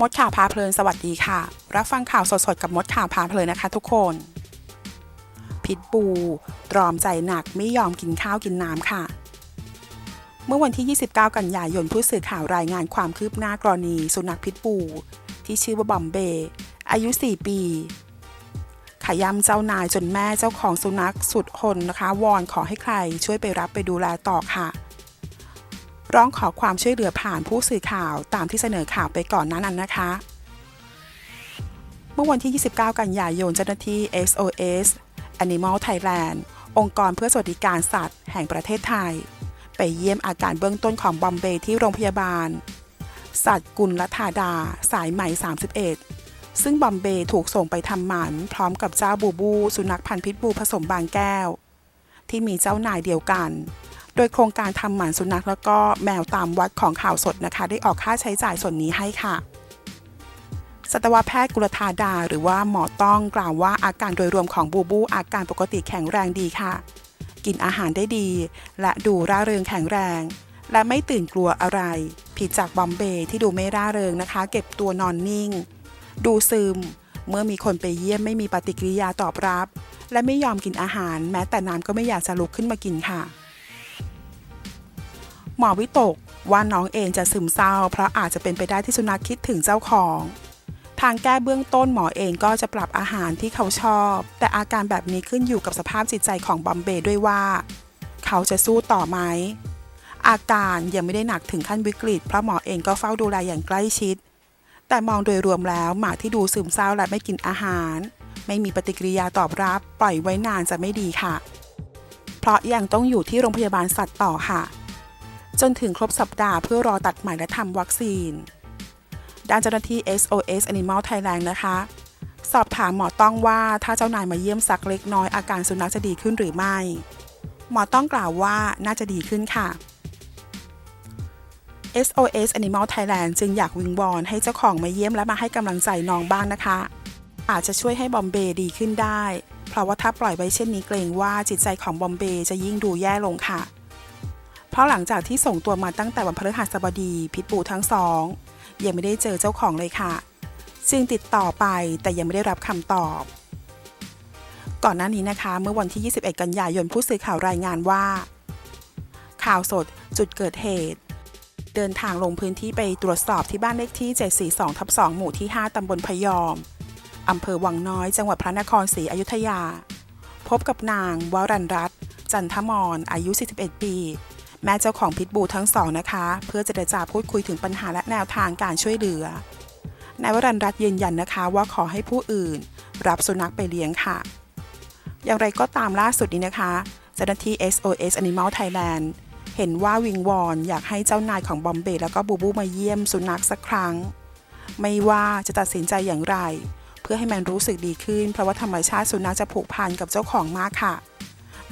มดข่าวพาเพลินสวัสดีค่ะ รับฟังข่าวสดๆ กับมดข่าวพาเพลินนะคะทุกคน พิษบู ตรอมใจหนักไม่ยอมกินข้าวกินน้ำค่ะ เมื่อวันที่ 29 กันยายนผู้สื่อข่าวรายงานความคืบหน้ากรณีสุนัขพิษบู ที่ชื่อว่าบอมเบย์อายุ 4 ปีขย้ำเจ้านายจนแม่เจ้าของสุนัขสุดหนนะคะ วอนขอให้ใครช่วยไปรับไปดูแลต่อค่ะ ร้องขอความช่วยเหลือผ่านผู้สื่อข่าวตามที่เสนอข่าวไปก่อนนั้นนะคะ เมื่อวันที่ 29 กันยายนเจ้าหน้าที่ SOS Animal Thailand องค์กรเพื่อสวัสดิการสัตว์ แห่งประเทศไทย ไปเยี่ยมอาการเบื้องต้นของบอมเบย์ที่โรงพยาบาล สัตว์กุลธาดา สายใหม่ 31 ซึ่งบอมเบย์ถูกส่งไปทำหมันพร้อมกับเจ้าบูบู สุนัขพันธุ์พิษบูผสมบางแก้ว ที่มีเจ้านายเดียวกัน โดยโครงการทำหมันสุนัขแล้วก็แมวตามวัดของข่าวสดนะคะ ได้ออกค่าใช้จ่ายส่วนนี้ให้ค่ะสัตวแพทย์กุลธาดา หรือว่าหมอต้องกล่าวว่าอาการโดยรวมของบูบูอาการปกติแข็งแรงดีค่ะ กินอาหารได้ดี และดูร่าเริงแข็งแรง และไม่ตื่นกลัวอะไร ผิดจากบอมเบย์ที่ดูไม่ร่าเริงนะคะ เก็บตัวนอนนิ่ง ดูซึม เมื่อมีคนไปเยี่ยมไม่มีปฏิกิริยาตอบรับ และไม่ยอมกินอาหาร แม้แต่น้ำก็ไม่อยากจะลุกขึ้นมากินค่ะ หมอวิตกว่าน้องเองจะซึมเศร้า เพราะอาจจะเป็นไปได้ที่สุนัขคิดถึงเจ้าของ ทางแก้เบื้องต้นหมอเองก็จะปรับอาหารที่เขาชอบ แต่อาการแบบนี้ขึ้นอยู่กับสภาพจิตใจของบอมเบย์ด้วยว่า เขาจะสู้ต่อไหมอาการยังไม่ได้หนักถึงขั้นวิกฤต เพราะหมอเองก็เฝ้าดูแลอย่างใกล้ชิด แต่มองโดยรวมแล้วหมาที่ดูซึมเศร้าและไม่กินอาหาร ไม่มีปฏิกิริยาตอบรับ ปล่อยไว้นานจะไม่ดีค่ะ เพราะยังต้องอยู่ที่โรงพยาบาลสัตว์ต่อค่ะ จนถึงครบสัปดาห์เพื่อรอตัดใหม่และทำวัคซีน ด้านเจ้าหน้าที่ SOS Animal Thailand นะคะ สอบถามหมอต้องว่าถ้าเจ้านายมาเยี่ยมสักเล็กน้อยอาการสุนัขจะดีขึ้นหรือไม่ หมอต้องกล่าวว่าน่าจะดีขึ้นค่ะ SOS Animal Thailand จึงอยากวิงวอนให้เจ้าของมาเยี่ยมและมาให้กำลังใจน้องบ้างนะคะ อาจจะช่วยให้บอมเบย์ดีขึ้นได้ เพราะว่าถ้าปล่อยไว้เช่นนี้เกรงว่าจิตใจของบอมเบย์จะยิ่งดูแย่ลงค่ะ เพราะหลังจากที่ส่งตัวมาตั้งแต่วันพฤหัสบดีพิษบูทั้งสอง ยังไม่ได้เจอเจ้าของเลยค่ะจึงติดต่อไปแต่ยังไม่ได้รับคำตอบ ก่อนหน้านี้นะคะ เมื่อวันที่ 21 กันยายนผู้สื่อข่าวรายงานว่า ข่าวสดจุดเกิดเหตุ เดินทางลงพื้นที่ไปตรวจสอบที่บ้านเลขที่ 742ทับ2หมู่ที่ 5ตำบลพยอมอำเภอวังน้อย จังหวัดพระนครศรีอยุธยา พบกับนางวรันรัตน์จันทมรอายุ 41 ปี แม่เจ้าของพิษบูทั้งสองนะคะ เพื่อเจรจาพูดคุยถึงปัญหาและแนวทางการช่วยเหลือนายวรันรัตน์ยืนยันนะคะว่าขอให้ผู้อื่น รับสุนัขไปเลี้ยงค่ะ อย่างไรก็ตามล่าสุดนี้นะคะเจ้าหน้าที่ SOS Animal Thailand เห็นว่าวิงวอนอยากให้เจ้านายของบอมเบย์แล้วก็บูบูมาเยี่ยมสุนัขสักครั้ง ไม่ว่าจะตัดสินใจอย่างไร เพื่อให้มันรู้สึกดีขึ้น เพราะว่าธรรมชาติสุนัขจะผูกพันกับเจ้าของมากค่ะ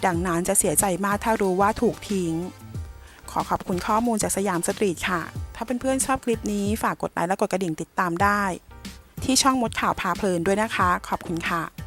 ดังนั้นจะเสียใจมากถ้ารู้ว่าถูกทิ้ง ขอขอบคุณข้อมูลจากสยามสตรีทค่ะ ถ้าเเพื่อนๆชอบคลิปนี้ฝากกดไลค์และกดกระดิ่งติดตามได้ ที่ช่องมดข่าวพาเพลินด้วยนะคะ ขอบคุณค่ะ